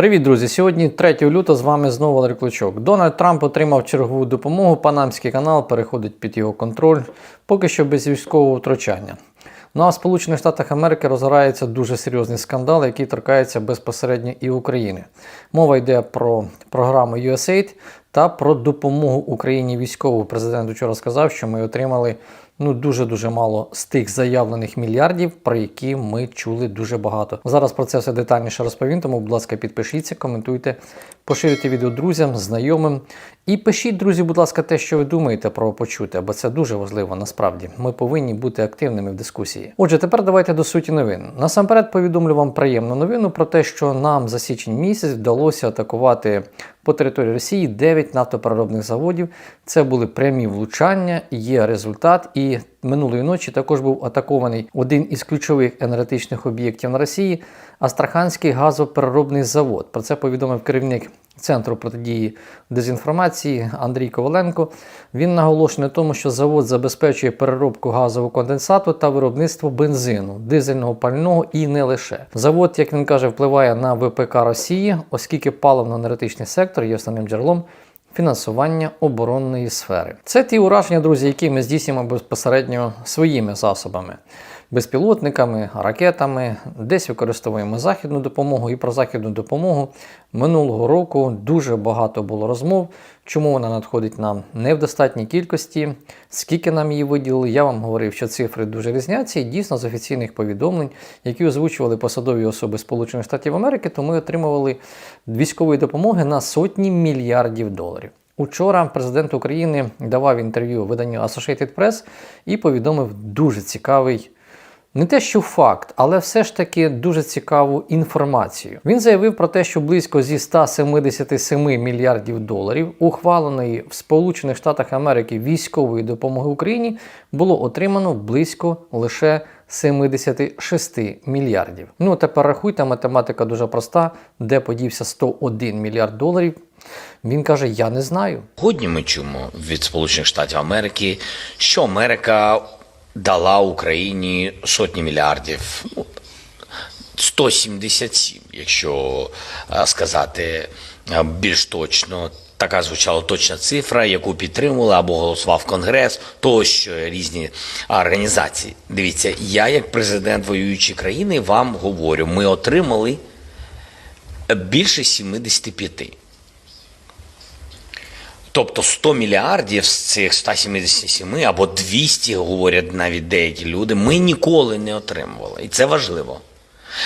Привіт, друзі! Сьогодні 3 лютого з вами знову Валерій Клочок. Дональд Трамп отримав чергову допомогу. Панамський канал переходить під його контроль, поки що без військового втручання. Ну а в Сполучених Штатах Америки розгорається дуже серйозний скандал, який торкається безпосередньо і України. Мова йде про програму USAID та про допомогу Україні військову. Президент вчора сказав, що ми отримали ну дуже дуже мало з тих заявлених мільярдів, про які ми чули дуже багато. Зараз про це все детальніше розповім. Тому, будь ласка, підпишіться, коментуйте, поширюйте відео друзям, знайомим. І пишіть, друзі, будь ласка, те, що ви думаєте про почуте, бо це дуже важливо насправді. Ми повинні бути активними в дискусії. Отже, тепер давайте до суті новин. Насамперед повідомлю вам приємну новину про те, що нам за січень місяць вдалося атакувати по території Росії 9 нафтопереробних заводів. Це були прямі влучання, є результат. І минулої ночі також був атакований один із ключових енергетичних об'єктів на Росії Астраханський газопереробний завод. Про це повідомив керівник. Центру протидії дезінформації Андрій Коваленко. Він наголошує на тому, що завод забезпечує переробку газового конденсату та виробництво бензину, дизельного пального і не лише. Завод, як він каже, впливає на ВПК Росії, оскільки паливно-енергетичний сектор є основним джерелом. Фінансування оборонної сфери. Це ті ураження, друзі, які ми здійснюємо безпосередньо своїми засобами, безпілотниками, ракетами, десь використовуємо західну допомогу. І про західну допомогу минулого року дуже багато було розмов, чому вона надходить нам не в достатній кількості, скільки нам її виділили. Я вам говорив, що цифри дуже різняться, і дійсно з офіційних повідомлень, які озвучували посадові особи Сполучених Штатів Америки, то ми отримували військової допомоги на сотні мільярдів доларів. Учора президент України давав інтерв'ю виданню Associated Press і повідомив дуже цікавий. Не те, що факт, але все ж таки дуже цікаву інформацію. Він заявив про те, що близько зі 177 мільярдів доларів ухваленої в Сполучених Штатах Америки військової допомоги Україні було отримано близько лише 76 мільярдів. Ну тепер рахуйте, математика дуже проста, де подівся 101 мільярд доларів. Він каже: Я не знаю. Сьогодні ми чуємо від Сполучених Штатів Америки, що Америка дала Україні сотні мільярдів. Ну, 177, якщо е, сказати е, більш точно. Така звучала точна цифра, яку підтримували або голосував Конгрес, тощо різні організації. Дивіться, я, як президент воюючої країни, вам говорю, ми отримали більше 75. Тобто 100 мільярдів з цих 177 або 200, говорять навіть деякі люди, ми ніколи не отримували. І це важливо.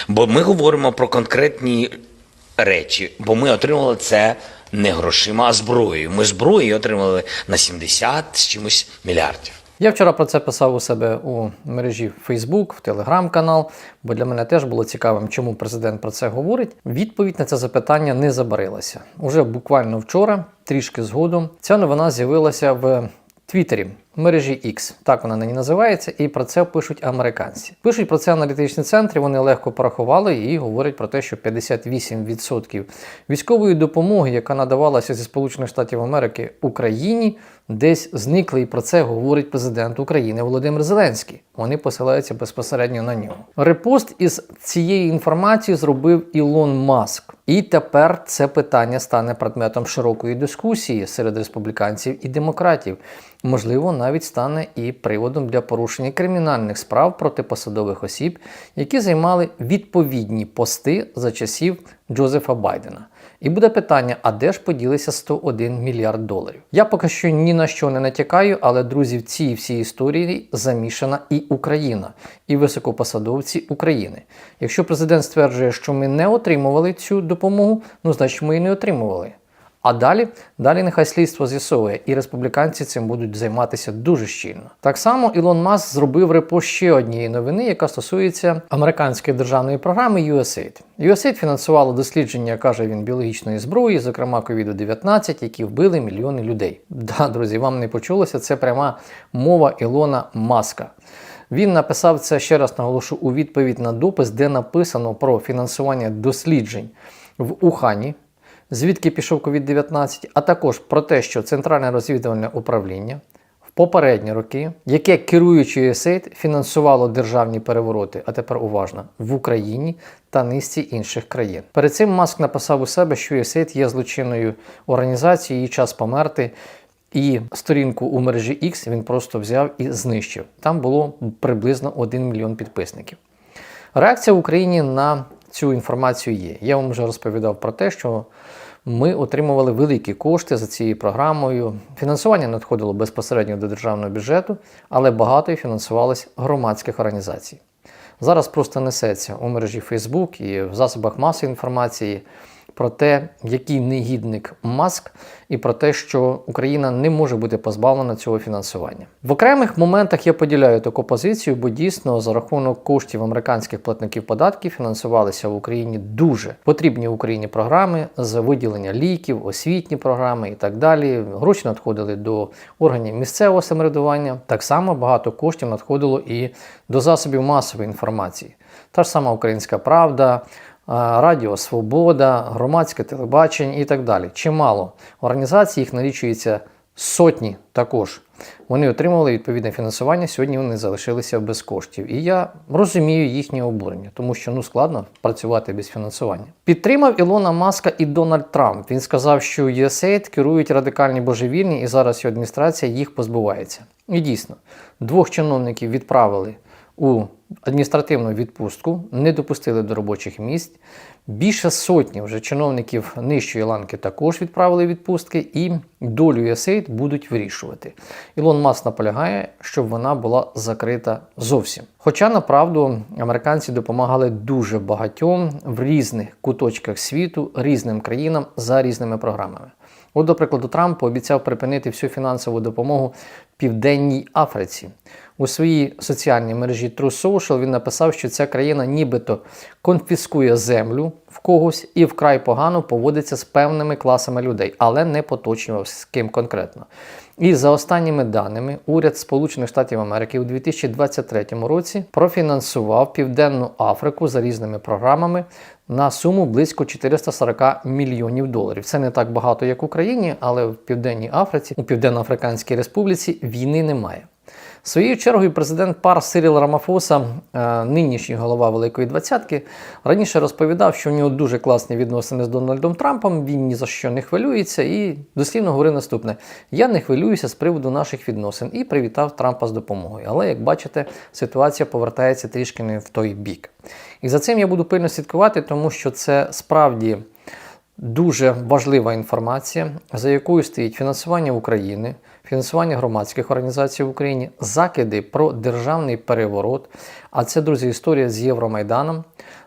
Бо ми говоримо про конкретні речі, бо ми отримали це не грошима, а зброєю. Ми зброї отримали на 70 з чимось мільярдів. Я вчора про це писав у себе у мережі Facebook, в телеграм-канал, бо для мене теж було цікавим, чому президент про це говорить. Відповідь на це запитання не забарилася. Уже буквально вчора, трішки згодом, ця новина з'явилася в Твіттері. Мережі X, так вона нині називається, і про це пишуть американці. Пишуть про це аналітичні центри, вони легко порахували і говорять про те, що 58% військової допомоги, яка надавалася зі Сполучених Штатів Америки Україні, десь зникли. І про це говорить президент України Володимир Зеленський. Вони посилаються безпосередньо на нього. Репост із цієї інформації зробив Ілон Маск. І тепер це питання стане предметом широкої дискусії серед республіканців і демократів. Можливо, навіть стане і приводом для порушення кримінальних справ проти посадових осіб, які займали відповідні пости за часів Джозефа Байдена. І буде питання: а де ж поділися 101 мільярд доларів? Я поки що ні на що не натякаю, але друзі, в цій всій історії замішана і Україна, і високопосадовці України. Якщо президент стверджує, що ми не отримували цю допомогу, ну значить ми і не отримували. А далі, далі нехай слідство з'ясовує, і республіканці цим будуть займатися дуже щільно. Так само Ілон Маск зробив репост ще однієї новини, яка стосується американської державної програми USAID. USAID фінансувало дослідження, каже він, біологічної зброї, зокрема COVID-19, які вбили мільйони людей. Да, друзі, вам не почулося. Це пряма мова Ілона Маска. Він написав це ще раз наголошу у відповідь на допис, де написано про фінансування досліджень в Ухані звідки пішов COVID-19, а також про те, що Центральне розвідувальне управління в попередні роки, яке керуючи USAID фінансувало державні перевороти, а тепер уважно, в Україні та низці інших країн. Перед цим Маск написав у себе, що USAID є злочинною організацією, її час померти. І сторінку у мережі X він просто взяв і знищив. Там було приблизно 1 мільйон підписників. Реакція в Україні на цю інформацію є. Я вам вже розповідав про те, що ми отримували великі кошти за цією програмою. Фінансування надходило безпосередньо до державного бюджету, але багато і фінансувалось громадських організацій. Зараз просто несеться у мережі Facebook і в засобах масової інформації про те, який негідник Маск, і про те, що Україна не може бути позбавлена цього фінансування. В окремих моментах я поділяю таку позицію, бо дійсно за рахунок коштів американських платників податків фінансувалися в Україні дуже потрібні Україні програми з виділення ліків, освітні програми і так далі. Гроші надходили до органів місцевого самоврядування. Так само багато коштів надходило і до засобів масової інформації. Та ж сама Українська Правда. Радіо Свобода, громадське телебачення і так далі. Чимало організацій, їх налічується сотні також. Вони отримували відповідне фінансування. Сьогодні вони залишилися без коштів. І я розумію їхнє обурення, тому що ну складно працювати без фінансування. Підтримав Ілона Маска і Дональд Трамп. Він сказав, що USAID керують радикальні божевільні, і зараз його адміністрація їх позбувається. І дійсно, двох чиновників відправили у адміністративну відпустку, не допустили до робочих місць. Більше сотні вже чиновників нижчої ланки також відправили відпустки і долю USAID будуть вирішувати. Ілон Маск наполягає, щоб вона була закрита зовсім. Хоча направду американці допомагали дуже багатьом в різних куточках світу, різним країнам за різними програмами. От, до прикладу, Трамп пообіцяв припинити всю фінансову допомогу Південній Африці. У своїй соціальній мережі True Social він написав, що ця країна нібито конфіскує землю в когось і вкрай погано поводиться з певними класами людей, але не поточнював з ким конкретно. І за останніми даними, уряд Сполучених Штатів Америки у 2023 році профінансував Південну Африку за різними програмами на суму близько 440 мільйонів доларів. Це не так багато, як в Україні, але в Південній Африці, у Південно-Африканській Республіці війни немає. Своєю чергою президент пар Сиріл Рамафоса, е, нинішній голова Великої Двадцятки, раніше розповідав, що у нього дуже класні відносини з Дональдом Трампом, він ні за що не хвилюється і дослівно говорив наступне: Я не хвилююся з приводу наших відносин і привітав Трампа з допомогою. Але, як бачите, ситуація повертається трішки не в той бік. І за цим я буду пильно слідкувати, тому що це справді. Дуже важлива інформація, за якою стоїть фінансування України, фінансування громадських організацій в Україні, закиди про державний переворот. А це, друзі, історія з Євромайданом.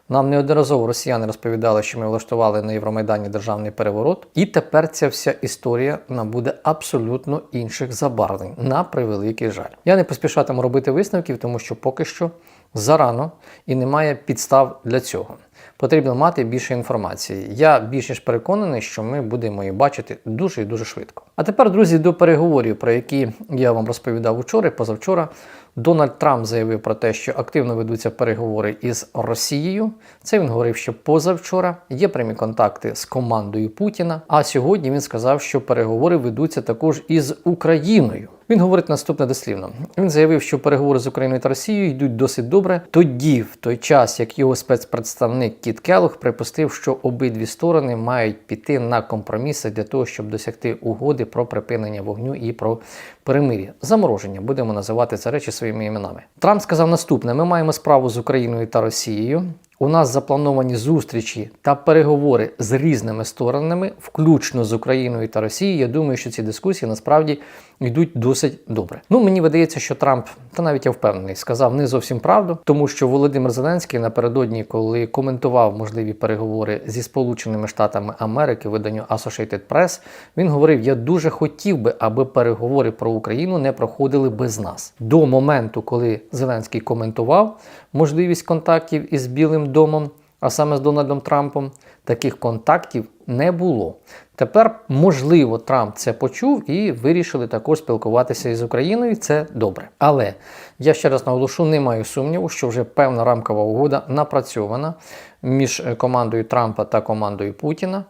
Нам неодноразово росіяни розповідали, що ми влаштували на Євромайдані державний переворот. І тепер ця вся історія набуде абсолютно інших забарвлень, на превеликий жаль. Я не поспішатиму робити висновків, тому що поки що зарано і немає підстав для цього. Потрібно мати більше інформації. Я більш ніж переконаний, що ми будемо її бачити дуже і дуже швидко. А тепер, друзі, до переговорів, про які я вам розповідав учора, позавчора. Дональд Трамп заявив про те, що активно ведуться переговори із Росією. Це він говорив ще позавчора. Є прямі контакти з командою Путіна. А сьогодні він сказав, що переговори ведуться також із Україною. Він говорить наступне дослівно. Він заявив, що переговори з Україною та Росією йдуть досить добре. Тоді, в той час, як його спецпредставник Кіт Келох припустив, що обидві сторони мають піти на компроміси для того, щоб досягти угоди про припинення вогню і про перемир'я. Замороження будемо називати це речі своїми іменами. Трамп сказав наступне: ми маємо справу з Україною та Росією. У нас заплановані зустрічі та переговори з різними сторонами, включно з Україною та Росією. Я думаю, що ці дискусії насправді йдуть досить добре. Ну мені видається, що Трамп, та навіть я впевнений, сказав не зовсім правду, тому що Володимир Зеленський напередодні, коли коментував можливі переговори зі Сполученими Штатами Америки, виданню Associated Press, він говорив: Я дуже хотів би, аби переговори про Україну не проходили без нас. До моменту, коли Зеленський коментував можливість контактів із Білим домом, а саме з Дональдом Трампом, таких контактів не було. Тепер, можливо, Трамп це почув і вирішили також спілкуватися із Україною. Це добре. Але я ще раз наголошу, не маю сумніву, що вже певна рамкова угода напрацьована між командою Трампа та командою Путіна.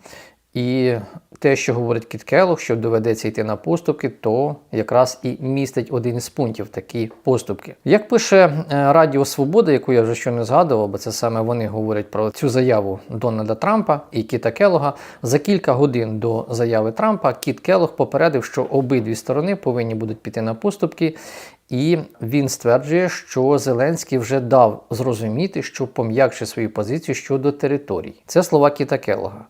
І те, що говорить Кіт що доведеться йти на поступки, то якраз і містить один із пунктів такі поступки. Як пише е, Радіо Свобода, яку я вже щойно згадував, бо це саме вони говорять про цю заяву Дональда Трампа і Кіта Келлога, за кілька годин до заяви Трампа Кіт Келлог попередив, що обидві сторони повинні будуть піти на поступки. І він стверджує, що Зеленський вже дав зрозуміти, що пом'якши свою позицію щодо територій. Це слова Кіта Келлога.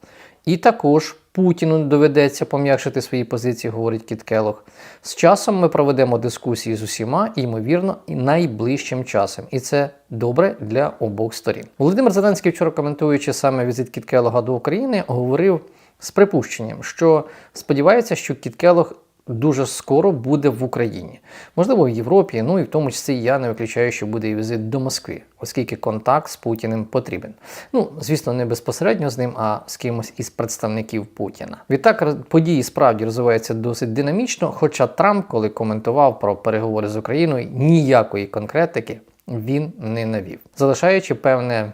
І також Путіну доведеться пом'якшити свої позиції, говорить Кіт Келлог. З часом ми проведемо дискусії з усіма, і, ймовірно, найближчим часом. І це добре для обох сторін. Володимир Зеленський, вчора коментуючи саме візит Кіт Келога до України, говорив з припущенням, що сподівається, що Кіт Келлог дуже скоро буде в Україні. Можливо, в Європі, ну і в тому числі я не виключаю, що буде і візит до Москви, оскільки контакт з Путіним потрібен. Ну, звісно, не безпосередньо з ним, а з кимось із представників Путіна. Відтак події справді розвиваються досить динамічно. Хоча Трамп, коли коментував про переговори з Україною, ніякої конкретики він не навів, залишаючи певне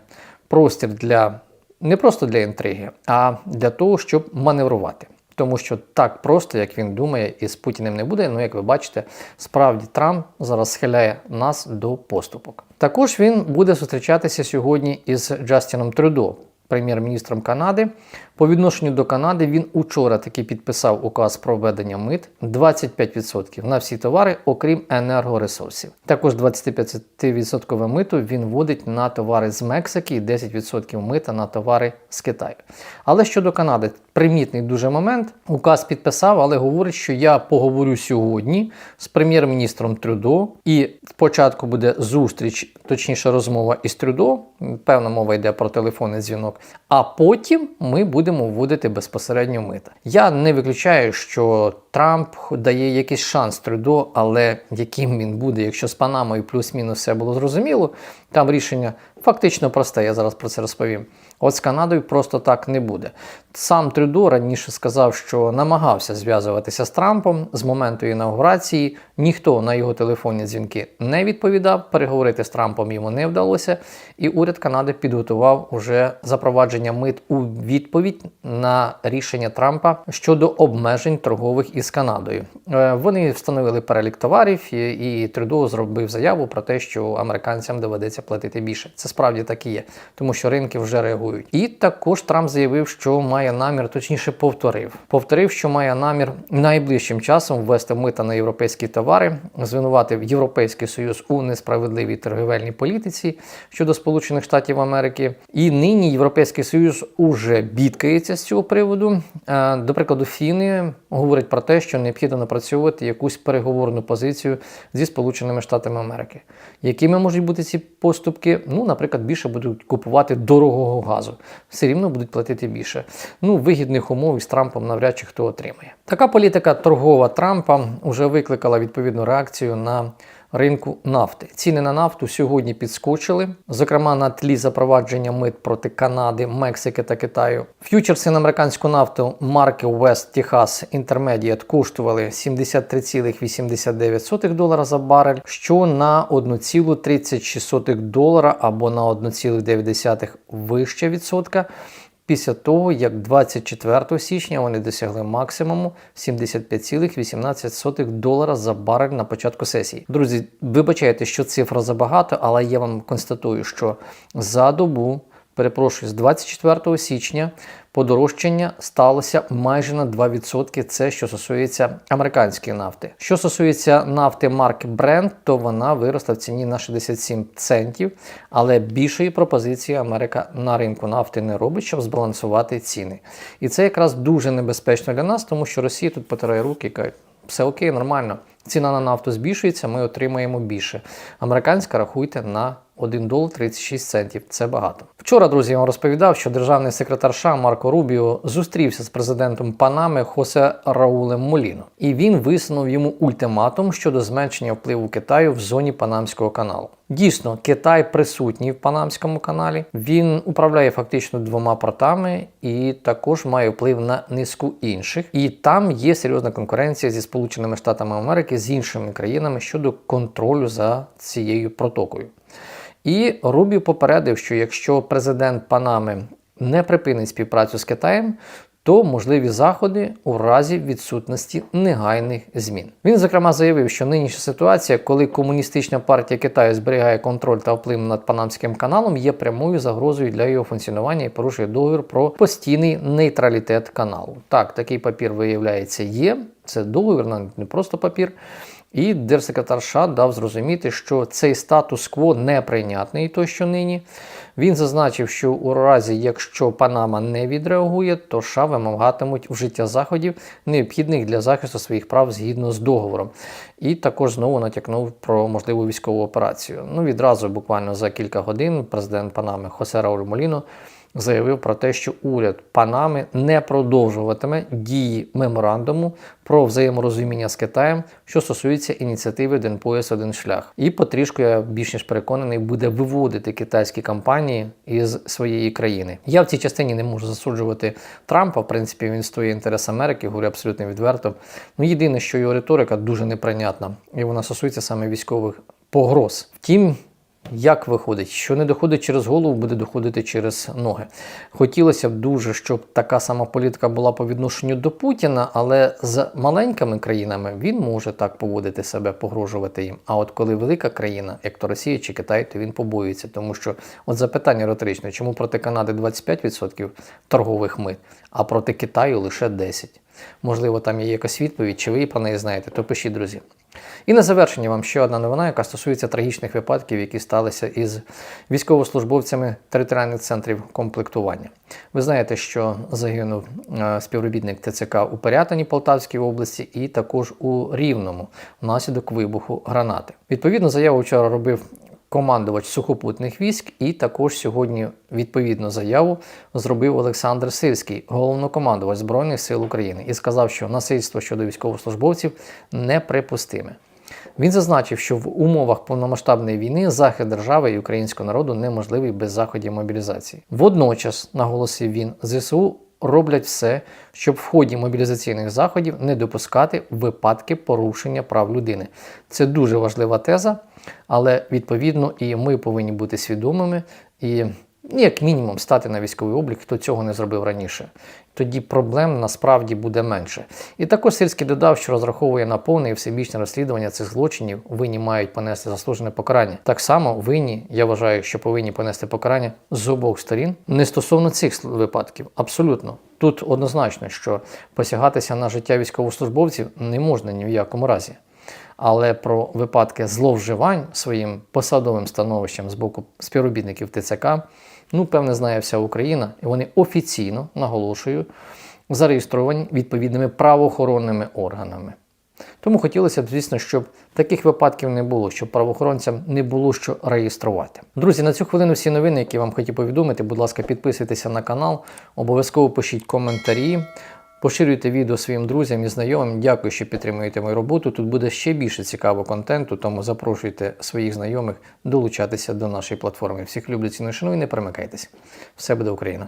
простір для не просто для інтриги, а для того, щоб маневрувати. Тому що так просто, як він думає, і з Путіним не буде. Ну, як ви бачите, справді Трамп зараз схиляє нас до поступок. Також він буде зустрічатися сьогодні із Джастіном Трюдо, прем'єр-міністром Канади. По відношенню до Канади він учора таки підписав указ про введення мит 25% на всі товари, окрім енергоресурсів. Також 25% миту він вводить на товари з Мексики і 10% мита на товари з Китаю. Але щодо Канади, примітний дуже момент. Указ підписав, але говорить, що я поговорю сьогодні з прем'єр-міністром Трюдо, і спочатку буде зустріч, точніше розмова із Трюдо. Певна мова йде про телефонний дзвінок. А потім ми будемо вводити безпосередньо мита. Я не виключаю, що Трамп дає якийсь шанс Трюдо, але яким він буде, якщо з Панамою плюс-мінус все було зрозуміло, там рішення фактично просте, я зараз про це розповім. От з Канадою просто так не буде. Сам Трюдо раніше сказав, що намагався зв'язуватися з Трампом з моменту інаугурації. Ніхто на його телефонні дзвінки не відповідав. Переговорити з Трампом йому не вдалося. І уряд Канади підготував уже запровадження мит у відповідь на рішення Трампа щодо обмежень торгових із Канадою. Е, Вони встановили перелік товарів, і, і Трюдо зробив заяву про те, що американцям доведеться платити більше. Це справді так і є, тому що ринки вже реагують. І також Трамп заявив, що має намір, точніше, повторив. Повторив, що має намір найближчим часом ввести мита на європейські товари, звинуватив Європейський Союз у несправедливій торгівельній політиці щодо Сполучених Штатів Америки. І нині Європейський Союз уже бідкається з цього приводу. Е, До прикладу, Фіни говорять про те, що необхідно напрацьовувати якусь переговорну позицію зі Сполученими Штатами Америки. Якими можуть бути ці поступки? Ну, наприклад, більше будуть купувати дорогого газу, все рівно будуть платити більше. Ну, вигідних умов із Трампом навряд чи хто отримає. Така політика торгова Трампа вже викликала відповідну реакцію на ринку нафти. Ціни на нафту сьогодні підскочили, зокрема на тлі запровадження мит проти Канади, Мексики та Китаю. Ф'ючерси на американську нафту марки West Texas Intermediate коштували 73,89 долара за барель, що на 1,36 долара або на 1,9 вище відсотка. Після того, як 24 січня вони досягли максимуму 75,18 долара за барель на початку сесії. Друзі, вибачайте, що цифра забагато, але я вам констатую, що за добу, перепрошую, з 24 січня подорожчання сталося майже на 2%. Це що стосується американської нафти. Що стосується нафти марки Brent, то вона виросла в ціні на 67 центів, але більшої пропозиції Америка на ринку нафти не робить, щоб збалансувати ціни. І це якраз дуже небезпечно для нас, тому що Росія тут потирає руки і каже, все окей, нормально. Ціна на нафту збільшується, ми отримаємо більше. Американська рахуйте на 1 долар 36 центів. Це багато. Вчора, друзі, я вам розповідав, що державний секретар США Марко Рубіо зустрівся з президентом Панами Хосе Раулем Моліно, і він висунув йому ультиматум щодо зменшення впливу Китаю в зоні Панамського каналу. Дійсно, Китай присутній в Панамському каналі. Він управляє фактично двома портами і також має вплив на низку інших. І там є серйозна конкуренція зі Сполученими Штатами Америки з іншими країнами щодо контролю за цією протокою. І Рубі попередив, що якщо президент Панами не припинить співпрацю з Китаєм, то можливі заходи у разі відсутності негайних змін. Він зокрема заявив, що нинішня ситуація, коли комуністична партія Китаю зберігає контроль та вплив над Панамським каналом, є прямою загрозою для його функціонування і порушує договір про постійний нейтралітет каналу. Так, такий папір виявляється є. Це договір, навіть не просто папір. І держсекретар США дав зрозуміти, що цей статус-кво неприйнятний, той, що нині. Він зазначив, що у разі, якщо Панама не відреагує, то США вимагатимуть вжиття заходів, необхідних для захисту своїх прав згідно з договором. І також знову натякнув про можливу військову операцію. Ну, відразу, буквально за кілька годин, президент Панами Хосе Рауль Моліно заявив про те, що уряд Панами не продовжуватиме дії меморандуму про взаєморозуміння з Китаєм, що стосується ініціативи Один пояс, один шлях. І потрішку я більш ніж переконаний, буде виводити китайські компанії із своєї країни. Я в цій частині не можу засуджувати Трампа. В принципі, він стоїть інтерес Америки, говорю абсолютно відверто. Ну єдине, що його риторика дуже неприйнятна, і вона стосується саме військових погроз. Втім. Як виходить, що не доходить через голову, буде доходити через ноги. Хотілося б дуже, щоб така сама політика була по відношенню до Путіна, але з маленькими країнами він може так поводити себе, погрожувати їм. А от коли велика країна, як то Росія чи Китай, то він побоюється, тому що от запитання риторичне, чому проти Канади 25% торгових мит, а проти Китаю лише 10%. Можливо, там є якась відповідь, чи ви про неї знаєте, то пишіть, друзі. І на завершення вам ще одна новина, яка стосується трагічних випадків, які сталися із військовослужбовцями територіальних центрів комплектування. Ви знаєте, що загинув е, співробітник ТЦК у Порятині Полтавській області і також у Рівному внаслідок вибуху гранати. Відповідно, заяву вчора робив командувач сухопутних військ, і також сьогодні відповідну заяву зробив Олександр Сирський, головнокомандувач Збройних сил України, і сказав, що насильство щодо військовослужбовців неприпустиме. Він зазначив, що в умовах повномасштабної війни захист держави і українського народу неможливий без заходів мобілізації. Водночас, наголосив він, ЗСУ роблять все, щоб в ході мобілізаційних заходів не допускати випадки порушення прав людини. Це дуже важлива теза, але відповідно і ми повинні бути свідомими і. Ну, Як мінімум стати на військовий облік, хто цього не зробив раніше. Тоді проблем насправді буде менше. І також Сирський додав, що розраховує на повне і всебічне розслідування цих злочинів, винні мають понести заслужене покарання. Так само винні, я вважаю, що повинні понести покарання з обох сторін не стосовно цих випадків. Абсолютно. Тут однозначно, що посягатися на життя військовослужбовців не можна ні в якому разі. Але про випадки зловживань своїм посадовим становищем з боку співробітників ТЦК, ну, певне, знає вся Україна, і вони офіційно наголошую, зареєстровані відповідними правоохоронними органами. Тому хотілося б, звісно, щоб таких випадків не було, щоб правоохоронцям не було що реєструвати. Друзі, на цю хвилину всі новини, які вам хотів повідомити, будь ласка, підписуйтеся на канал, обов'язково пишіть коментарі. Поширюйте відео своїм друзям і знайомим. Дякую, що підтримуєте мою роботу. Тут буде ще більше цікавого контенту, тому запрошуйте своїх знайомих долучатися до нашої платформи. Всіх люблю ціну і шаную, не перемикайтесь. Все буде Україна!